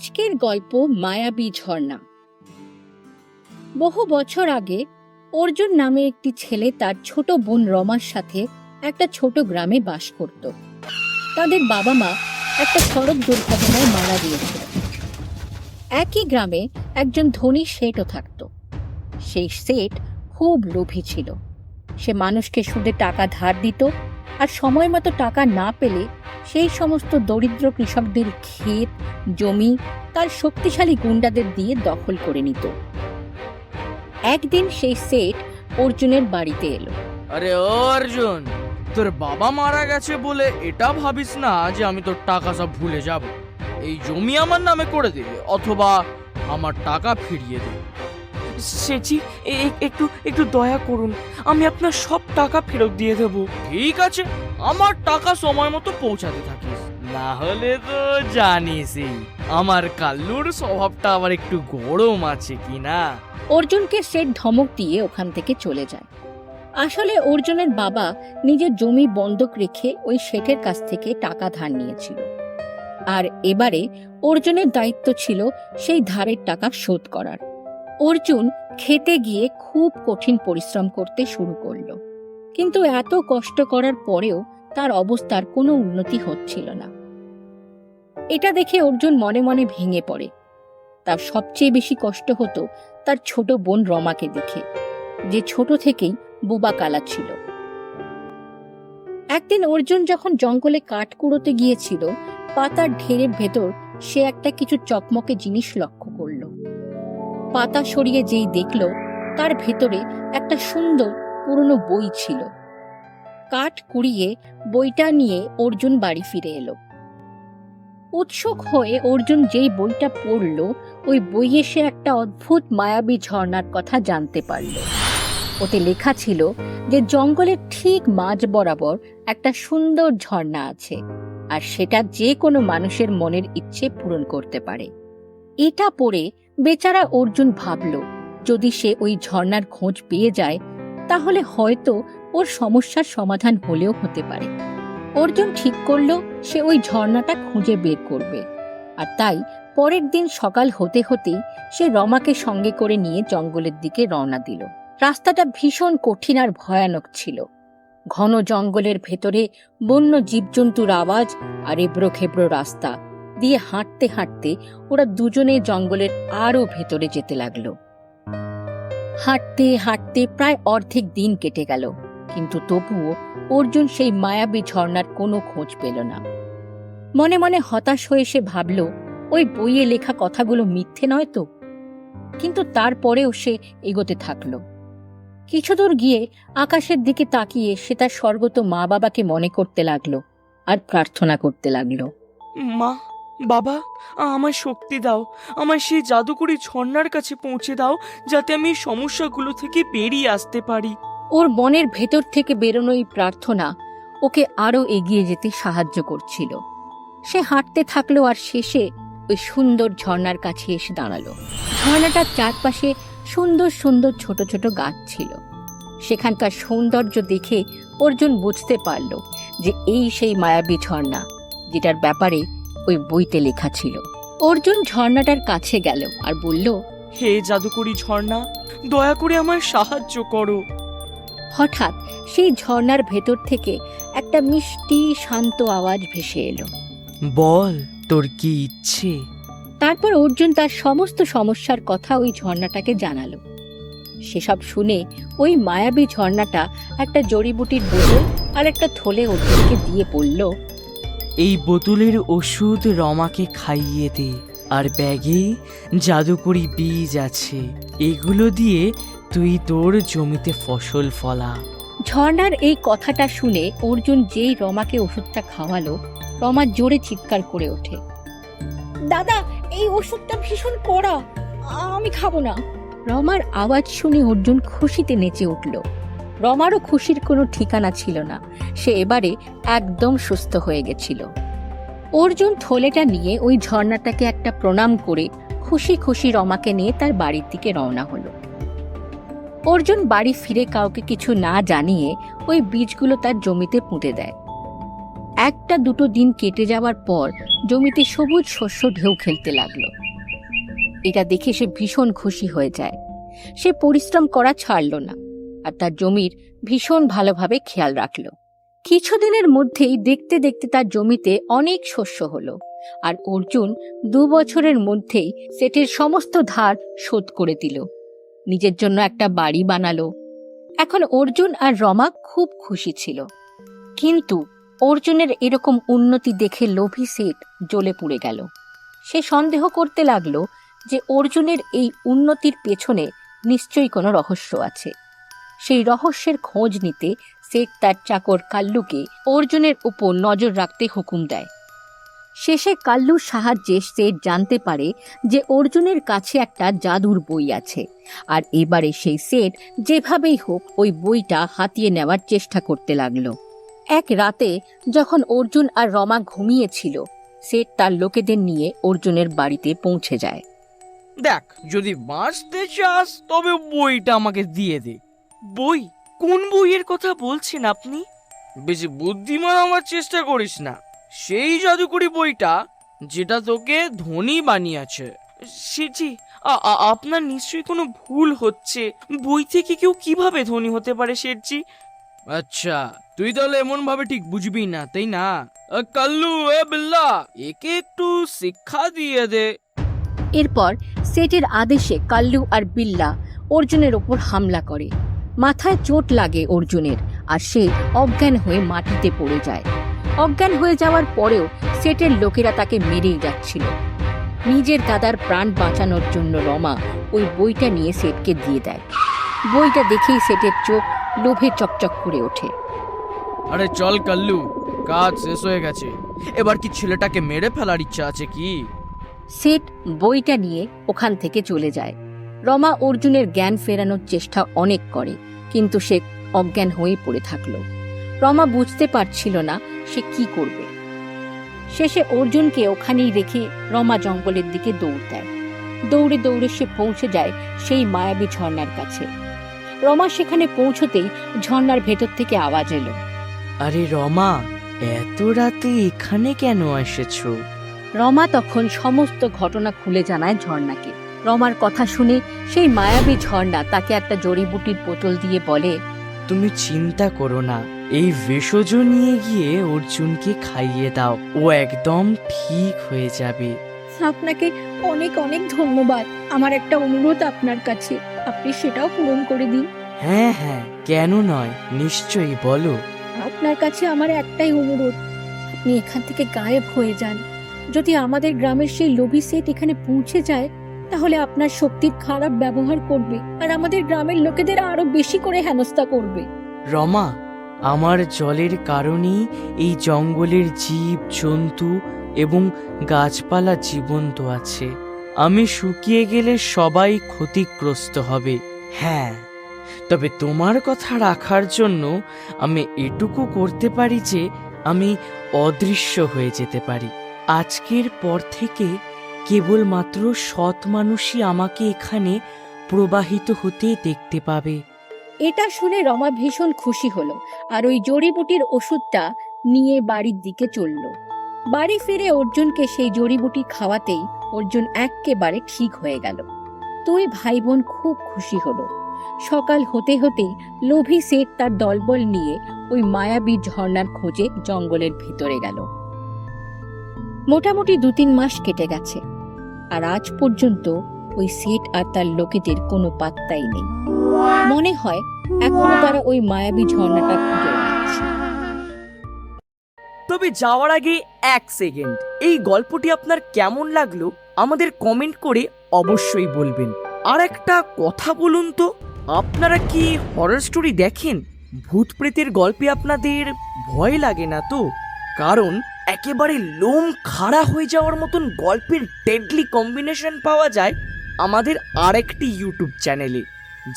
আজকের গল্প মায়াবী ঝর্ণা। বহু বছর আগে অর্জুন নামে একটি ছেলে তার ছোট বোন রমার সাথে একটা ছোট গ্রামে বাস করত। তাদের বাবা মা একটা সড়ক দুর্ঘটনায় মারা গিয়েছিল। একই গ্রামে একজন ধনী শেঠও থাকত। সেই শেঠ খুব লোভী ছিল। সে মানুষকে সুদে টাকা ধার দিত আর সময় মতো টাকা না পেলে সেই সমস্ত দরিদ্র কৃষকদের ক্ষেত, জমি তার শক্তিশালী গুন্ডাদের দিয়ে দখল করে নিত। একদিন সেই সেট অর্জুনের বাড়িতে এলো। আরে অর্জুন, তোর বাবা মারা গেছে বলে এটা ভাবিস না যে আমি তোর টাকা সব ভুলে যাব। এই জমি আমার নামে করে দিবি অথবা আমার টাকা ফিরিয়ে দে সেচি একটু একটু দয়া করুন। আমি আপনার সব টাকা ফেরত দিয়ে দেব। ঠিক আছে আমার টাকা সময় মতো পৌঁছাতে থাকিস। না হলে তো জানিসই আমার কাল্লুর স্বভাবটা আবার একটু গরম আছে কি না অর্জুনকে সেট ধমক দিয়ে ওখান থেকে চলে যায়। আসলে অর্জুনের বাবা নিজের জমি বন্ধক রেখে ওই শেঠের কাছ থেকে টাকা ধার নিয়েছিল। আর এবারে অর্জুনের দায়িত্ব ছিল সেই ধারের টাকা শোধ করার। অর্জুন খেতে গিয়ে খুব কঠিন পরিশ্রম করতে শুরু করল। কিন্তু এত কষ্ট করার পরেও তার অবস্থার কোনো উন্নতি হচ্ছিল না। এটা দেখে অর্জুন মনে মনে ভেঙে পড়ে। তার সবচেয়ে বেশি কষ্ট হতো তার ছোট বোন রমাকে দেখে, যে ছোট থেকেই বোবা কালা ছিল। একদিন অর্জুন যখন জঙ্গলে কাঠ কুড়োতে গিয়েছিল, পাতার ঢেরের ভেতর সে একটা কিছু চকমকে জিনিস লক্ষ্য করল। পাতা সরিয়ে যেই দেখল, তার ভেতরে একটা সুন্দর পুরনো বই ছিল। কাঠ কুড়িয়ে বইটা নিয়ে অর্জুন বাড়ি ফিরে এলো। উৎসুক হয়ে অর্জুন যেই বইটা পড়ল, ওই বইয়ে সে একটা অদ্ভুত মায়াবী ঝর্ণার কথা জানতে পারল। ওতে লেখা ছিল যে জঙ্গলের ঠিক মাঝ বরাবর একটা সুন্দর ঝর্ণা আছে, আর সেটা যে কোনো মানুষের মনের ইচ্ছে পূরণ করতে পারে। এটা পড়ে বেচারা অর্জুন ভাবল, যদি সে ওই ঝর্ণার খোঁজ পেয়ে যায়, তাহলে হয়তো ওর সমস্যার সমাধান হলেও হতে পারে। অর্জুন ঠিক করল, সে ওই ঝর্ণাটা খুঁজে বের করবে। আর তাই পরের দিন সকাল হতে হতেই সে রমাকে সঙ্গে করে নিয়ে জঙ্গলের দিকে রওনা দিল। রাস্তাটা ভীষণ কঠিন আর ভয়ানক ছিল। ঘন জঙ্গলের ভেতরে বন্য জীবজন্তুর আওয়াজ আর এবড়ো খেবড়ো রাস্তা। দিয়ে হাঁটতে হাঁটতে ওরা দুজনে জঙ্গলের আরও ভেতরে যেতে লাগল। হাঁটতে হাঁটতে প্রায় অর্ধেক দিন কেটে গেল, কিন্তু তবুও অর্জুন সেই মায়াবী ঝর্ণার কোনো খোঁজ পেল না। মনে মনে হতাশ হয়ে সে ভাবল, ওই বইয়ে লেখা কথাগুলো মিথ্যে নয় তো? কিন্তু তারপরেও সে এগোতে থাকল। কিছু দূর গিয়ে আকাশের দিকে তাকিয়ে সে তার স্বর্গত মা বাবাকে মনে করতে লাগল আর প্রার্থনা করতে লাগল। মা বাবা আমার শক্তি দাও। আমার সেই জাদুকরি ঝর্ণার কাছে পৌঁছে দাও, যাতে আমি সমস্যাগুলো থেকে বেরিয়ে আসতে পারি। ওর মনের ভেতর থেকে বেরোনো এই প্রার্থনা ওকে আরও এগিয়ে যেতে সাহায্য করছিল। সে হাঁটতে থাকল আর শেষে ওই সুন্দর ঝর্ণার কাছে এসে দাঁড়াল। ঝর্ণাটার চারপাশে সুন্দর সুন্দর ছোট ছোট গাছ ছিল। সেখানকার সৌন্দর্য দেখে অর্জুন বুঝতে পারল যে এই সেই মায়াবী ঝর্ণা, যেটার ব্যাপারে ওই বইতে লেখা ছিল। অর্জুন ঝর্ণাটার কাছে গেল আর বলল হে জাদুকরি ঝর্ণা দয়া করে আমায় সাহায্য করো। হঠাৎ সেই ঝর্ণার ভেতর থেকে একটা মিষ্টি শান্ত আওয়াজ ভেসে এলো। বল তোর কি ইচ্ছে? তারপর অর্জুন তার সমস্ত সমস্যার কথা ওই ঝর্ণাটাকে জানালো। সেসব শুনে ওই মায়াবী ঝর্ণাটা একটা জড়িবুটির বোতল আর একটা থলে অর্জুনকে দিয়ে পড়ল। এই বোতলের ওষুধ রমাকে খাইয়ে দে আর ব্যাগে জাদুকরি বীজ আছে। এগুলো দিয়ে তুই তোর জমিতে ফসল ফলা। ঝর্ণার এই কথাটা শুনে অর্জুন যেই রমাকে ওষুধটা খাওয়ালো রমা জোরে চিৎকার করে ওঠে। দাদা এই ওষুধটা ভীষণ কড়া আমি খাব না। রমার আওয়াজ শুনে অর্জুন খুশিতে নেচে উঠল। রমারও খুশির কোনো ঠিকানা ছিল না। সে এবারে একদম সুস্থ হয়ে গেছিল। অর্জুন থলেটা নিয়ে ওই ঝর্ণাটাকে একটা প্রণাম করে খুশি খুশি রমাকে নিয়ে তার বাড়ির দিকে রওনা হলো। অর্জুন বাড়ি ফিরে কাউকে কিছু না জানিয়ে ওই বীজগুলো তার জমিতে পুঁতে দেয়। একটা দুটো দিন কেটে যাওয়ার পর জমিতে সবুজ শস্য ঢেউ খেলতে লাগল। এটা দেখে সে ভীষণ খুশি হয়ে যায়। সে পরিশ্রম করা ছাড়ল না। আর তার জমির ভীষণ ভালোভাবে খেয়াল রাখল। কিছুদিনের মধ্যেই দেখতে দেখতে তার জমিতে অনেক শস্য হলো আর অর্জুন দু বছরের মধ্যেই সেটের সমস্ত ধার শোধ করে দিল। নিজের জন্য একটা বাড়ি বানালো। এখন অর্জুন আর রমা খুব খুশি ছিল। কিন্তু অর্জুনের এরকম উন্নতি দেখে লোভী সেট জ্বলে পুড়ে গেল। সে সন্দেহ করতে লাগল যে অর্জুনের এই উন্নতির পেছনে নিশ্চয়ই কোনো রহস্য আছে। সেই রহস্যের খোঁজ নিতে শেখ তার চাকর কাল্লুকে অর্জুনের উপর নজর রাখতে হুকুম দেয়। শেষে কাল্লুর সাহায্যে শেঠ জানতে পারে যে অর্জুনের কাছে একটা জাদুর বই আছে। আর এবারে সেই সেট যেভাবেই হোক ওই বইটা হাতিয়ে নেওয়ার চেষ্টা করতে লাগল। এক রাতে যখন অর্জুন আর রমা ঘুমিয়েছিল সেট তার লোকেদের নিয়ে অর্জুনের বাড়িতে পৌঁছে যায়। দেখ, যদি বাঁচতে চাস, তবে বইটা আমাকে দিয়ে দে। বই? কোন বইয়ের কথা বলছেন আপনি? বেশি বুদ্ধিমান আমার চেষ্টা করিস না। সেই জাদুকরি বইটা যেটা তোকে ধনী বানিয়েছে। সেজি আপনার নিশ্চয়ই কোনো ভুল হচ্ছে। বই থেকে কেউ কীভাবে ধনী হতে পারে শেঠজি? আচ্ছা তুই তাহলে এমন ভাবে ঠিক বুঝবি না তাই না? কাল্লু এ বিল্লা একে একটু শিক্ষা দিয়ে দে। এরপর সেটের আদেশে কাল্লু আর বিল্লা অর্জুনের ওপর হামলা করে। মাথায় চোট লাগে অর্জুনের আর সে অজ্ঞান হয়ে মাটিতে পড়ে যায়। অজ্ঞান হয়ে যাওয়ার পরেও সেটের লোকেরা তাকে মেরেই যাচ্ছিল। নিজের দাদার প্রাণ বাঁচানোর জন্য রমা ওই বইটা নিয়ে সেটকে দিয়ে দেয়। বইটা দেখেই সেটের চোখ লোভে চকচক করে ওঠে। আরে চল কাল্লু কাজ শেষ হয়ে গেছে। এবার কি ছেলেটাকে মেরে ফেলার ইচ্ছা আছে কি? সেট বইটা নিয়ে ওখান থেকে চলে যায়। রমা অর্জুনের জ্ঞান ফেরানোর চেষ্টা অনেক করে কিন্তু সে অজ্ঞান হয়ে পড়ে থাকল। রমা বুঝতে পারছিল না সে কি করবে। শেষে অর্জুনকে ওখানেই রেখে রমা জঙ্গলের দিকে দৌড় দেয়। দৌড়ে দৌড়ে সে পৌঁছে যায় সেই মায়াবী ঝর্ণার কাছে। রমা সেখানে পৌঁছতেই ঝর্ণার ভেতর থেকে আওয়াজ এলো। আরে রমা এত রাতে এখানে কেন এসেছ? রমা তখন সমস্ত ঘটনা খুলে জানায় ঝর্ণাকে। রমার কথা শুনে সেই মায়াবী ঝর্ণা তাকে একটা জড়িবুটির বোতল দিয়ে বলে তুমি চিন্তা করো না এই ভেষজ নিয়ে গিয়ে অর্জুনকে খাইয়ে দাও ও একদম ঠিক হয়ে যাবে। আপনাকে অনেক অনেক ধন্যবাদ আমার একটা অনুরোধ আপনার কাছে আপনি সেটাও পূরণ করে দিন। হ্যাঁ হ্যাঁ কেন নয় নিশ্চয়ই বলো। আপনার কাছে আমার একটাই অনুরোধ আপনি এখান থেকে গায়েব হয়ে যান। যদি আমাদের গ্রামের সেই লোভী সেট এখানে পৌঁছে যায় তাহলে আপনার শক্তির খারাপ ব্যবহার করবে আর আমাদের গ্রামের লোকেদের আরও বেশি করে হেনস্থা করবে। রমা, আমার জলের কারণেই এই জঙ্গলের জীব, জন্তু এবং গাছপালা জীবন্ত আছে। আমি শুকিয়ে গেলে সবাই ক্ষতিগ্রস্ত হবে। হ্যাঁ তবে তোমার কথা রাখার জন্য আমি এটুকু করতে পারি যে আমি অদৃশ্য হয়ে যেতে পারি। আজকের পর থেকে কেবলমাত্র সৎ মানুষই আমাকে এখানে প্রবাহিত হতে দেখতে পাবে। এটা শুনে রমা ভীষণ খুশি হলো আর ওই জড়িবুটির ওষুধটা নিয়ে বাড়ির দিকে চলল। বাড়ি ফিরে অর্জুনকে সেই জড়িবুটি খাওয়াতেই অর্জুন এক্কেবারে ঠিক হয়ে গেল। দুই ভাই বোন খুব খুশি হলো। সকাল হতে হতেই লোভী শেঠ তার দলবল নিয়ে ওই মায়াবী ঝর্ণার খোঁজে জঙ্গলের ভিতরে গেল। মোটামুটি দু তিন মাস কেটে গেছে। আর আজ পর্যন্ত ওই সেট আর তার লোকেদের কোনো পাত্তাই নেই। মনে হয় এখনও তারা ওই মায়াবী ঝর্ণাটা খুঁজে তবে যাওয়ার আগে এক সেকেন্ড, এই গল্পটি আপনার কেমন লাগল আমাদের কমেন্ট করে অবশ্যই বলবেন। আর একটা কথা বলুন তো, আপনারা কি হরর স্টোরি দেখেন? ভূত প্রেতের গল্পে আপনাদের ভয় লাগে না তো? কারণ একেবারে লোম খাড়া হয়ে যাওয়ার মতন গল্পের ডেডলি কম্বিনেশন পাওয়া যায় আমাদের আরেকটি ইউটিউব চ্যানেলে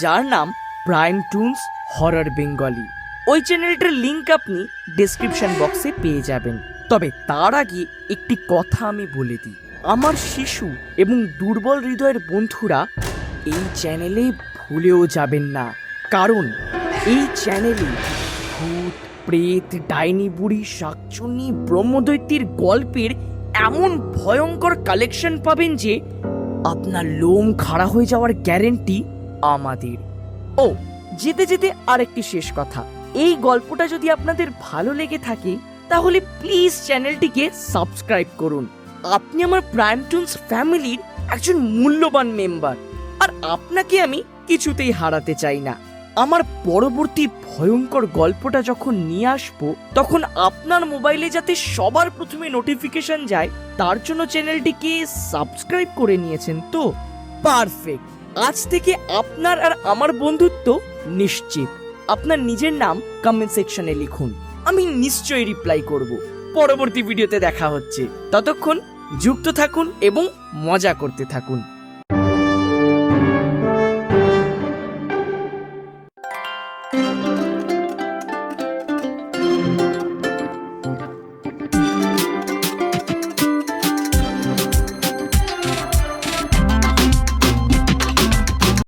যার নাম প্রাইম টুনস হরর বেঙ্গলি ওই চ্যানেলটার লিংক আপনি ডেসক্রিপশন বক্সে পেয়ে যাবেন। তবে তার আগে একটি কথা আমি বলে দিই। আমার শিশু এবং দুর্বল হৃদয়ের বন্ধুরা এই চ্যানেলে ভুলেও যাবেন না। কারণ এই চ্যানেলে প্রেত, ডাইনি বুড়ি, শাকচুন্নি, ব্রহ্মদৈত্যের গল্পের এমন ভয়ঙ্কর কালেকশন পাবেন যে আপনার লোম খাড়া হয়ে যাওয়ার গ্যারেন্টি আমাদের। ও, যেতে যেতে আরেকটি শেষ কথা। এই গল্পটা যদি আপনাদের ভালো লেগে থাকে, তাহলে প্লিজ চ্যানেলটিকে সাবস্ক্রাইব করুন। আপনি আমার প্রাইমটুনস ফ্যামিলির একজন মূল্যবান মেম্বার আর আপনাকে আমি কিছুতেই হারাতে চাই না। আমার পরবর্তী ভয়ঙ্কর গল্পটা যখন নিয়ে আসব, তখন আপনার মোবাইলে যাতে সবার প্রথমে নোটিফিকেশন যায়, তার জন্য চ্যানেলটিকে সাবস্ক্রাইব করে নিয়েছেন তো? পারফেক্ট আজ থেকে আপনার আর আমার বন্ধুত্ব নিশ্চিত। আপনার নিজের নাম কমেন্ট সেকশনে লিখুন। আমি নিশ্চয়ই রিপ্লাই করব। পরবর্তী ভিডিওতে দেখা হচ্ছে। ততক্ষণ যুক্ত থাকুন এবং মজা করতে থাকুন।